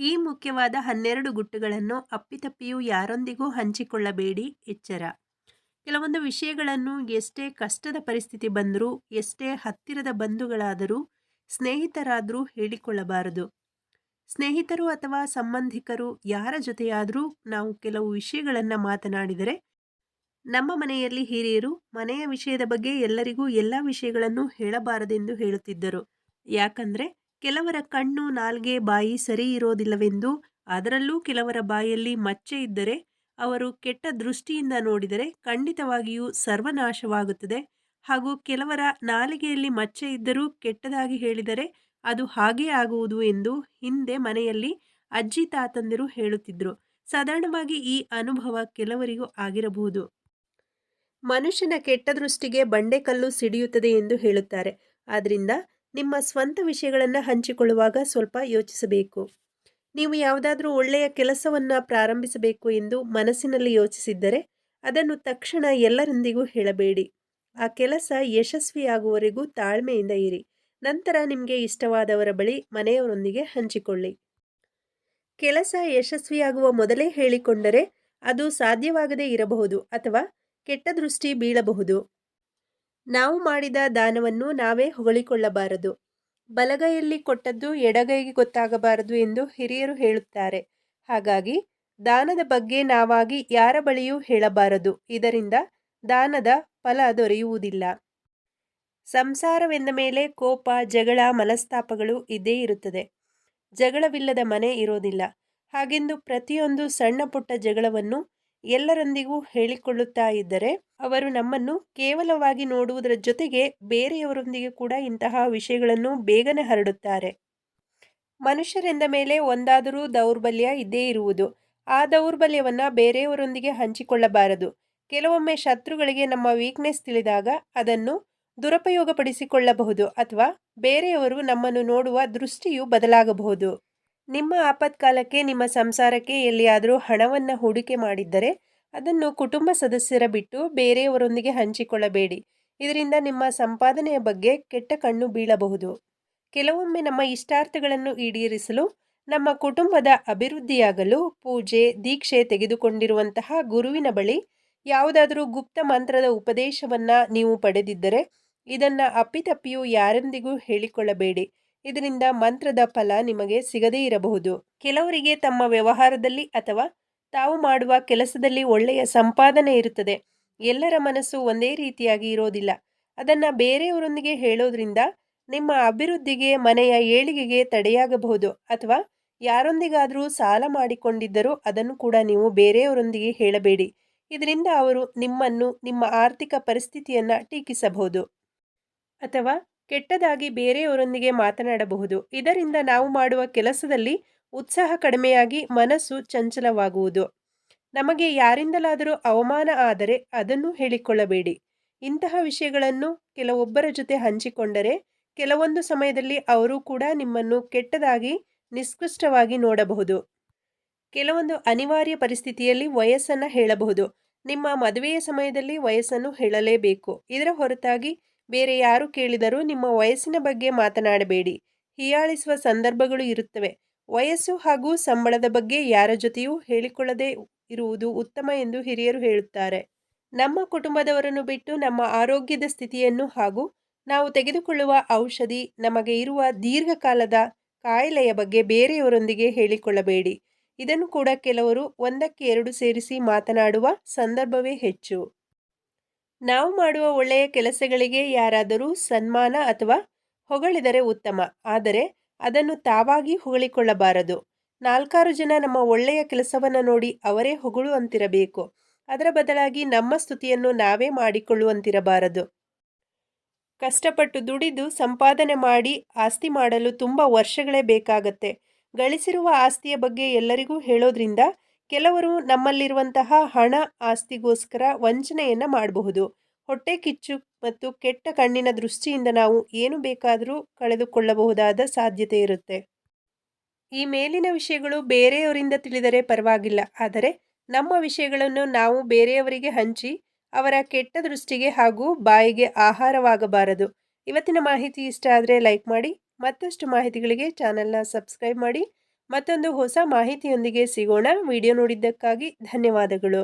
ಈ ಮುಖ್ಯವಾದ ಹನ್ನೆರಡು ಗುಟ್ಟುಗಳನ್ನು ಅಪ್ಪಿತಪ್ಪಿಯೂ ಯಾರೊಂದಿಗೂ ಹಂಚಿಕೊಳ್ಳಬೇಡಿ ಎಚ್ಚರ. ಕೆಲವೊಂದು ವಿಷಯಗಳನ್ನು ಎಷ್ಟೇ ಕಷ್ಟದ ಪರಿಸ್ಥಿತಿ ಬಂದರೂ, ಎಷ್ಟೇ ಹತ್ತಿರದ ಬಂಧುಗಳಾದರೂ ಸ್ನೇಹಿತರಾದರೂ ಹೇಳಿಕೊಳ್ಳಬಾರದು. ಸ್ನೇಹಿತರು ಅಥವಾ ಸಂಬಂಧಿಕರು ಯಾರ ಜೊತೆಯಾದರೂ ನಾವು ಕೆಲವು ವಿಷಯಗಳನ್ನು ಮಾತನಾಡಿದರೆ, ನಮ್ಮ ಮನೆಯಲ್ಲಿ ಹಿರಿಯರು ಮನೆಯ ವಿಷಯದ ಬಗ್ಗೆ ಎಲ್ಲರಿಗೂ ಎಲ್ಲ ವಿಷಯಗಳನ್ನು ಹೇಳಬಾರದೆಂದು ಹೇಳುತ್ತಿದ್ದರು. ಯಾಕಂದರೆ ಕೆಲವರ ಕಣ್ಣು, ನಾಲ್ಗೆ ಬಾಯಿ ಸರಿ ಇರೋದಿಲ್ಲವೆಂದು, ಅದರಲ್ಲೂ ಕೆಲವರ ಬಾಯಲ್ಲಿ ಮಚ್ಚೆ ಇದ್ದರೆ, ಅವರು ಕೆಟ್ಟ ದೃಷ್ಟಿಯಿಂದ ನೋಡಿದರೆ ಖಂಡಿತವಾಗಿಯೂ ಸರ್ವನಾಶವಾಗುತ್ತದೆ. ಹಾಗೂ ಕೆಲವರ ನಾಲಿಗೆಯಲ್ಲಿ ಮಚ್ಚೆ ಇದ್ದರೂ ಕೆಟ್ಟದಾಗಿ ಹೇಳಿದರೆ, ಅದು ಹಾಗೇ ಆಗುವುದು ಎಂದು ಹಿಂದೆ ಮನೆಯಲ್ಲಿ ಅಜ್ಜಿ ತಾತಂದಿರು ಹೇಳುತ್ತಿದ್ದರು ಸಾಧಾರಣವಾಗಿ ಈ ಅನುಭವ ಕೆಲವರಿಗೂ ಆಗಿರಬಹುದು. ಮನುಷ್ಯನ ಕೆಟ್ಟ ದೃಷ್ಟಿಗೆ ಬಂಡೆಕಲ್ಲು ಸಿಡಿಯುತ್ತದೆ ಎಂದು ಹೇಳುತ್ತಾರೆ. ಆದ್ದರಿಂದ ನಿಮ್ಮ ಸ್ವಂತ ವಿಷಯಗಳನ್ನು ಹಂಚಿಕೊಳ್ಳುವಾಗ ಸ್ವಲ್ಪ ಯೋಚಿಸಬೇಕು. ನೀವು ಯಾವುದಾದ್ರೂ ಒಳ್ಳೆಯ ಕೆಲಸವನ್ನು ಪ್ರಾರಂಭಿಸಬೇಕು ಎಂದು ಮನಸ್ಸಿನಲ್ಲಿ ಯೋಚಿಸಿದ್ದರೆ ಅದನ್ನು ತಕ್ಷಣ ಎಲ್ಲರೊಂದಿಗೂ ಹೇಳಬೇಡಿ. ಆ ಕೆಲಸ ಯಶಸ್ವಿಯಾಗುವವರೆಗೂ ತಾಳ್ಮೆಯಿಂದ ಇರಿ. ನಂತರ ನಿಮಗೆ ಇಷ್ಟವಾದವರ ಬಳಿ ಮನೆಯವರೊಂದಿಗೆ ಹಂಚಿಕೊಳ್ಳಿ. ಕೆಲಸ ಯಶಸ್ವಿಯಾಗುವ ಮೊದಲೇ ಹೇಳಿಕೊಂಡರೆ ಅದು ಸಾಧ್ಯವಾಗದೇ ಇರಬಹುದು ಅಥವಾ ಕೆಟ್ಟ ದೃಷ್ಟಿ ಬೀಳಬಹುದು. ನಾವು ಮಾಡಿದ ದಾನವನ್ನು ನಾವೇ ಹೊಗಳಿಕೊಳ್ಳಬಾರದು. ಬಲಗೈಯಲ್ಲಿ ಕೊಟ್ಟದ್ದು ಎಡಗೈಗೆ ಗೊತ್ತಾಗಬಾರದು ಎಂದು ಹಿರಿಯರು ಹೇಳುತ್ತಾರೆ. ಹಾಗಾಗಿ, ದಾನದ ಬಗ್ಗೆ ನಾವಾಗಿ ಯಾರ ಬಳಿಯೂ ಹೇಳಬಾರದು. ಇದರಿಂದ ದಾನದ ಫಲ ದೊರೆಯುವುದಿಲ್ಲ. ಸಂಸಾರವೆಂದ ಮೇಲೆ ಕೋಪ, ಜಗಳ, ಮನಸ್ತಾಪಗಳು ಇದ್ದೇ ಇರುತ್ತದೆ. ಜಗಳವಿಲ್ಲದ ಮನೆ ಇರೋದಿಲ್ಲ. ಹಾಗೆಂದು ಪ್ರತಿಯೊಂದು ಸಣ್ಣ ಪುಟ್ಟ ಜಗಳವನ್ನು ಎಲ್ಲರೊಂದಿಗೂ ಹೇಳಿಕೊಳ್ಳುತ್ತಾ ಇದ್ದರೆ ಅವರು ನಮ್ಮನ್ನು ಕೇವಲವಾಗಿ ನೋಡುವುದರ ಜೊತೆಗೆ ಬೇರೆಯವರೊಂದಿಗೆ ಕೂಡ ಇಂತಹ ವಿಷಯಗಳನ್ನು ಬೇಗನೆ ಹರಡುತ್ತಾರೆ. ಮನುಷ್ಯರೆಂದ ಮೇಲೆ ಒಂದಾದರೂ ದೌರ್ಬಲ್ಯ ಇದ್ದೇ ಇರುವುದು. ಆ ದೌರ್ಬಲ್ಯವನ್ನು ಬೇರೆಯವರೊಂದಿಗೆ ಹಂಚಿಕೊಳ್ಳಬಾರದು. ಕೆಲವೊಮ್ಮೆ ಶತ್ರುಗಳಿಗೆ ನಮ್ಮ ವೀಕ್ನೆಸ್ ತಿಳಿದಾಗ ಅದನ್ನು ದುರುಪಯೋಗಪಡಿಸಿಕೊಳ್ಳಬಹುದು ಅಥವಾ ಬೇರೆಯವರು ನಮ್ಮನ್ನು ನೋಡುವ ದೃಷ್ಟಿಯು ಬದಲಾಗಬಹುದು. ನಿಮ್ಮ ಆಪತ್ಕಾಲಕ್ಕೆ, ನಿಮ್ಮ ಸಂಸಾರಕ್ಕೆ ಎಲ್ಲಿಯಾದರೂ ಹಣವನ್ನು ಹೂಡಿಕೆ ಮಾಡಿದ್ದರೆ ಅದನ್ನು ಕುಟುಂಬ ಸದಸ್ಯರ ಬಿಟ್ಟು ಬೇರೆಯವರೊಂದಿಗೆ ಹಂಚಿಕೊಳ್ಳಬೇಡಿ. ಇದರಿಂದ ನಿಮ್ಮ ಸಂಪಾದನೆಯ ಬಗ್ಗೆ ಕೆಟ್ಟ ಕಣ್ಣು ಬೀಳಬಹುದು. ಕೆಲವೊಮ್ಮೆ ನಮ್ಮ ಇಷ್ಟಾರ್ಥಗಳನ್ನು ಈಡೇರಿಸಲು, ನಮ್ಮ ಕುಟುಂಬದ ಅಭಿವೃದ್ಧಿಯಾಗಲು ಪೂಜೆ, ದೀಕ್ಷೆ ತೆಗೆದುಕೊಂಡಿರುವಂತಹ ಗುರುವಿನ ಬಳಿ ಯಾವುದಾದರೂ ಗುಪ್ತ ಮಂತ್ರದ ಉಪದೇಶವನ್ನು ನೀವು ಪಡೆದಿದ್ದರೆ ಇದನ್ನು ಅಪ್ಪಿತಪ್ಪಿಯೂ ಯಾರೊಂದಿಗೂ ಹೇಳಿಕೊಳ್ಳಬೇಡಿ. ಇದರಿಂದ ಮಂತ್ರದ ಫಲ ನಿಮಗೆ ಸಿಗದೇ ಇರಬಹುದು. ಕೆಲವರಿಗೆ ತಮ್ಮ ವ್ಯವಹಾರದಲ್ಲಿ ಅಥವಾ ತಾವು ಮಾಡುವ ಕೆಲಸದಲ್ಲಿ ಒಳ್ಳೆಯ ಸಂಪಾದನೆ ಇರುತ್ತದೆ. ಎಲ್ಲರ ಮನಸ್ಸು ಒಂದೇ ರೀತಿಯಾಗಿ ಇರೋದಿಲ್ಲ. ಅದನ್ನು ಬೇರೆಯವರೊಂದಿಗೆ ಹೇಳೋದ್ರಿಂದ ನಿಮ್ಮ ಅಭಿವೃದ್ಧಿಗೆ, ಮನೆಯ ಏಳಿಗೆಗೆ ತಡೆಯಾಗಬಹುದು. ಅಥವಾ ಯಾರೊಂದಿಗಾದರೂ ಸಾಲ ಮಾಡಿಕೊಂಡಿದ್ದರೂ ಅದನ್ನು ಕೂಡ ನೀವು ಬೇರೆಯವರೊಂದಿಗೆ ಹೇಳಬೇಡಿ. ಇದರಿಂದ ಅವರು ನಿಮ್ಮನ್ನು, ನಿಮ್ಮ ಆರ್ಥಿಕ ಪರಿಸ್ಥಿತಿಯನ್ನು ಟೀಕಿಸಬಹುದು. ಅಥವಾ ಕೆಟ್ಟದಾಗಿ ಬೇರೆಯವರೊಂದಿಗೆ ಮಾತನಾಡಬಹುದು. ಇದರಿಂದ ನಾವು ಮಾಡುವ ಕೆಲಸದಲ್ಲಿ ಉತ್ಸಾಹ ಕಡಿಮೆಯಾಗಿ ಮನಸ್ಸು ಚಂಚಲವಾಗುವುದು. ನಮಗೆ ಯಾರಿಂದಲಾದರೂ ಅವಮಾನ ಆದರೆ ಅದನ್ನು ಹೇಳಿಕೊಳ್ಳಬೇಡಿ. ಇಂತಹ ವಿಷಯಗಳನ್ನು ಕೆಲವೊಬ್ಬರ ಜೊತೆ ಹಂಚಿಕೊಂಡರೆ ಕೆಲವೊಂದು ಸಮಯದಲ್ಲಿ ಅವರು ಕೂಡ ನಿಮ್ಮನ್ನು ಕೆಟ್ಟದಾಗಿ, ನಿಷ್ಕೃಷ್ಟವಾಗಿ ನೋಡಬಹುದು. ಕೆಲವೊಂದು ಅನಿವಾರ್ಯ ಪರಿಸ್ಥಿತಿಯಲ್ಲಿ ವಯಸ್ಸನ್ನು ಹೇಳಬಹುದು. ನಿಮ್ಮ ಮದುವೆಯ ಸಮಯದಲ್ಲಿ ವಯಸ್ಸನ್ನು ಹೇಳಲೇಬೇಕು. ಇದರ ಹೊರತಾಗಿ ಬೇರೆ ಯಾರು ಕೇಳಿದರೂ ನಿಮ್ಮ ವಯಸ್ಸಿನ ಬಗ್ಗೆ ಮಾತನಾಡಬೇಡಿ. ಹೀಯಾಳಿಸುವ ಸಂದರ್ಭಗಳು ಇರುತ್ತವೆ. ವಯಸ್ಸು ಹಾಗೂ ಸಂಬಳದ ಬಗ್ಗೆ ಯಾರ ಜೊತೆಯೂ ಹೇಳಿಕೊಳ್ಳದೆ ಇರುವುದು ಉತ್ತಮ ಎಂದು ಹಿರಿಯರು ಹೇಳುತ್ತಾರೆ. ನಮ್ಮ ಕುಟುಂಬದವರನ್ನು ಬಿಟ್ಟು ನಮ್ಮ ಆರೋಗ್ಯದ ಸ್ಥಿತಿಯನ್ನು ಹಾಗೂ ನಾವು ತೆಗೆದುಕೊಳ್ಳುವ ಔಷಧಿ ನಮಗೆ ಇರುವ ದೀರ್ಘಕಾಲದ ಕಾಯಿಲೆಯ ಬಗ್ಗೆ ಬೇರೆಯವರೊಂದಿಗೆ ಹೇಳಿಕೊಳ್ಳಬೇಡಿ. ಇದನ್ನು ಕೂಡ ಕೆಲವರು ಒಂದಕ್ಕೆ ಎರಡು ಸೇರಿಸಿ ಮಾತನಾಡುವ ಸಂದರ್ಭವೇ ಹೆಚ್ಚು. ನಾವು ಮಾಡುವ ಒಳ್ಳೆಯ ಕೆಲಸಗಳಿಗೆ ಯಾರಾದರೂ ಸನ್ಮಾನ ಅಥವಾ ಹೊಗಳಿದರೆ ಉತ್ತಮ. ಆದರೆ ಅದನ್ನು ತಾವಾಗಿ ಹೊಗಳಿಕೊಳ್ಳಬಾರದು. ನಾಲ್ಕಾರು ಜನ ನಮ್ಮ ಒಳ್ಳೆಯ ಕೆಲಸವನ್ನು ನೋಡಿ ಅವರೇ ಹೊಗಳುವಂತಿರಬೇಕು. ಅದರ ಬದಲಾಗಿ ನಮ್ಮ ಸ್ತುತಿಯನ್ನು ನಾವೇ ಮಾಡಿಕೊಳ್ಳುವಂತಿರಬಾರದು. ಕಷ್ಟಪಟ್ಟು ದುಡಿದು ಸಂಪಾದನೆ ಮಾಡಿ ಆಸ್ತಿ ಮಾಡಲು ತುಂಬ ವರ್ಷಗಳೇ ಬೇಕಾಗತ್ತೆ. ಗಳಿಸಿರುವ ಆಸ್ತಿಯ ಬಗ್ಗೆ ಎಲ್ಲರಿಗೂ ಹೇಳೋದ್ರಿಂದ ಕೆಲವರು ನಮ್ಮಲ್ಲಿರುವಂತಹ ಹಣ ಆಸ್ತಿಗೋಸ್ಕರ ವಂಚನೆಯನ್ನು ಮಾಡಬಹುದು. ಹೊಟ್ಟೆ ಕಿಚ್ಚು ಮತ್ತು ಕೆಟ್ಟ ಕಣ್ಣಿನ ದೃಷ್ಟಿಯಿಂದ ನಾವು ಏನು ಬೇಕಾದರೂ ಕಳೆದುಕೊಳ್ಳಬಹುದಾದ ಸಾಧ್ಯತೆ ಇರುತ್ತೆ. ಈ ಮೇಲಿನ ವಿಷಯಗಳು ಬೇರೆಯವರಿಂದ ತಿಳಿದರೆ ಪರವಾಗಿಲ್ಲ, ಆದರೆ ನಮ್ಮ ವಿಷಯಗಳನ್ನು ನಾವು ಬೇರೆಯವರಿಗೆ ಹಂಚಿ ಅವರ ಕೆಟ್ಟ ದೃಷ್ಟಿಗೆ ಹಾಗೂ ಬಾಯಿಗೆ ಆಹಾರವಾಗಬಾರದು. ಇವತ್ತಿನ ಮಾಹಿತಿ ಇಷ್ಟ ಆದರೆ ಲೈಕ್ ಮಾಡಿ, ಮತ್ತಷ್ಟು ಮಾಹಿತಿಗಳಿಗೆ ಚಾನಲ್ನ ಸಬ್ಸ್ಕ್ರೈಬ್ ಮಾಡಿ. ಮತ್ತೊಂದು ಹೊಸ ಮಾಹಿತಿಯೊಂದಿಗೆ ಸಿಗೋಣ. ವಿಡಿಯೋ ನೋಡಿದ್ದಕ್ಕಾಗಿ ಧನ್ಯವಾದಗಳು.